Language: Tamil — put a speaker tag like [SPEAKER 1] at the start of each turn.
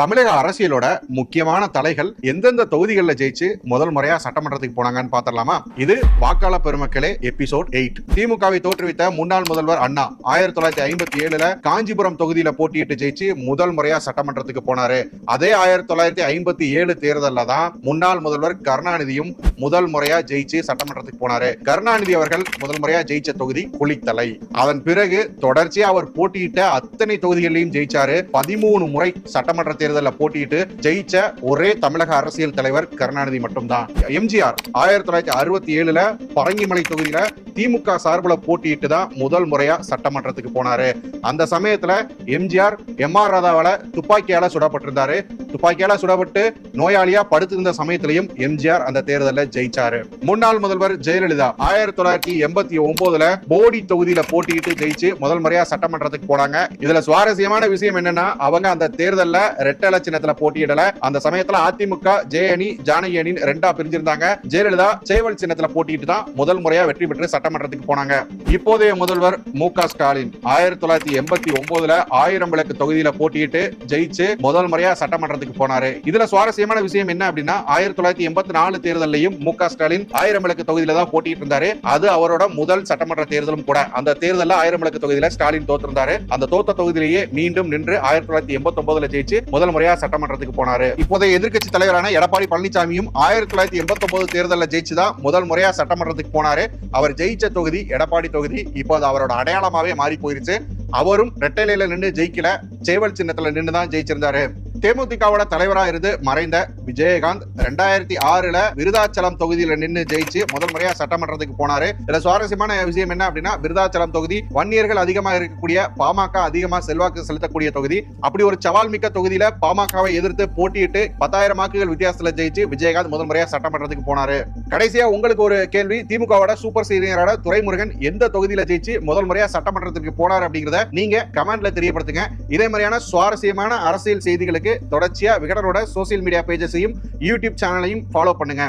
[SPEAKER 1] தமிழக அரசியலோட முக்கியமான தலைகள் எந்தெந்த தொகுதிகளில் ஜெயிச்சு முதல் முறையா சட்டமன்றத்துக்கு போனாங்கன்னு பாத்திரலாமா இது வாக்காள பெருமக்களே எபிசோட் எயிட். திமுகவை தோற்றுவித்த முன்னாள் முதல்வர் அண்ணா ஆயிரத்தி தொள்ளாயிரத்தி ஐம்பத்தி ஏழுல காஞ்சிபுரம் தொகுதியில போட்டியிட்டு ஜெயிச்சு முதல் முறையா சட்டமன்றத்துக்கு போனாரு. அதே ஆயிரத்தி தொள்ளாயிரத்தி ஐம்பத்தி ஏழு தேர்தலில் தான் முன்னாள் முதல்வர் கருணாநிதியும் முதல் முறையா ஜெயிச்சு சட்டமன்றத்துக்கு போனாரு. கருணாநிதி அவர்கள் முதல் முறையா ஜெயிச்ச தொகுதி குளித்தலை அதன் பிறகு தொடர்ச்சியா அவர் போட்டியிட்ட அத்தனை தொகுதிகளையும் ஜெயிச்சாரு. பதிமூணு முறை சட்டமன்றத்தில் தேர்தலில் போட்டியிட்டு ஜெயிச்ச ஒரே தமிழக அரசியல் தலைவர் கருணாநிதி மட்டும்தான். எம்ஜிஆர் ஆயிரத்தி தொள்ளாயிரத்தி அறுபத்தி ஏழுல பரங்கிமலை தொகுதியில திமுக சார்பில் போட்டியிட்டு தான் முதல் முறையா சட்டமன்றத்துக்கு போனாரு. அந்த சமயத்துல எம்ஜிஆர் எம் ஆர் ராதாவால துப்பாக்கியால சுடப்பட்டிருந்தாரு. துப்பாக்கியால சுடப்பட்டு நோயாளியா படுத்திருந்த சமயத்திலையும் எம்ஜிஆர் அந்த தேர்தலில் ஜெயிச்சாரு. முன்னாள் முதல்வர் ஜெயலலிதா ஆயிரத்தி தொள்ளாயிரத்தி எண்பத்தி ஒன்பதுல போடி தொகுதியில போட்டியிட்டு ஜெயிச்சு முதல் முறையா சட்டமன்றத்துக்கு போனாங்க. இதுல சுவாரஸ்யமான விஷயம் என்னன்னா அவங்க அந்த தேர்தல்ல ரெட்டல சின்னத்துல போட்டியிடல. அந்த சமயத்துல அதிமுக ஜெய அணி ஜானகி அணி ரெண்டா பிரிஞ்சிருந்தாங்க. ஜெயலலிதா சேவல் சின்னத்துல போட்டியிட்டு தான் முதல் முறையா வெற்றி பெற்று சட்டமன்றத்துக்கு போனாங்க. இப்போதைய முதல்வர் மு க ஸ்டாலின் ஆயிரத்தி தொள்ளாயிரத்தி எண்பத்தி ஒன்பதுல ஆயிரம் விளக்கு தொகுதியில போட்டியிட்டு ஜெயிச்சு முதல் முறையா சட்டமன்றத்துக்கு போனாரு. இதுல சுவாரஸ்யமான விஷயம் என்ன அப்படின்னா ஆயிரத்தி தொள்ளாயிரத்தி எண்பத்தி நாலு தேர்தலையும் மு க ஸ்டாலின் ஆயிரம் விளக்கு தொகுதியில தான் போட்டிட்டு இருந்தாரு. அது அவரோட முதல் சட்டமன்ற தேர்தலும் கூட. அந்த தேர்தலில் ஆயிரம் விளக்கு தொகுதியில ஸ்டாலின் தோத்திருந்தாரு. அந்த தோத்த தொகுதியிலேயே மீண்டும் நின்று ஆயிரத்தி தொள்ளாயிரத்தி எண்பத்தி ஒன்பதுல ஜெயிச்சு முதல் முறையா சட்டமன்றத்துக்கு போனாரு. இப்போதைய எதிர்க்கட்சி தலைவரான எடப்பாடி பழனிசாமியும் ஆயிரத்தி தொள்ளாயிரத்தி எண்பத்தி ஒன்பது தேர்தலில் ஜெயிச்சு தான் முதல் முறையா சட்டமன்றத்துக்கு போனாரு. அவர் ஜெயி ஜெயிச்ச தொகுதி எடப்பாடி தொகுதி இப்போ அது அவரோட அடையாளமாவே மாறி போயிருச்சு. அவரும் ரெட்டையில நின்று ஜெயிக்கல. சேவல் சின்னத்துல நின்று தான் ஜெயிச்சிருந்தாரு. தேமுதிகவோட தலைவராக இருந்து மறைந்த விஜயகாந்த் ரெண்டாயிரத்தி ஆறுல விருதாச்சலம் தொகுதியில நின்று ஜெயிச்சு முதல் முறையா சட்டமன்றத்துக்கு போனாரு. இதுல சுவாரஸ்யமான விஷயம் என்ன அப்படின்னா விருதாச்சலம் தொகுதி வன்னியர்கள் அதிகமா இருக்கக்கூடிய பாமக அதிகமா செல்வாக்கு செலுத்தக்கூடிய தொகுதி. அப்படி ஒரு சவால் மிக்க தொகுதியில பாமகவை எதிர்த்து போட்டியிட்டு பத்தாயிரம் வாக்குகள் வித்தியாசத்துல ஜெயிச்சு விஜயகாந்த் முதல் முறையா சட்டமன்றத்துக்கு போனாரு. கடைசியா உங்களுக்கு ஒரு கேள்வி திமுகவோட சூப்பர் சீனியரோட துரைமுருகன் எந்த தொகுதியில ஜெயிச்சு முதல் முறையா சட்டமன்றத்துக்கு போனார் அப்படிங்கறத நீங்க கமெண்ட்ல தெரியப்படுத்துங்க. இதே மாதிரியான சுவாரஸ்யமான அரசியல் செய்திகளுக்கு தொடர்ச்சியா விகடனோட சோசியல் மீடியா பேஜஸையும் யூடியூப் சேனலையும் ஃபாலோ பண்ணுங்க.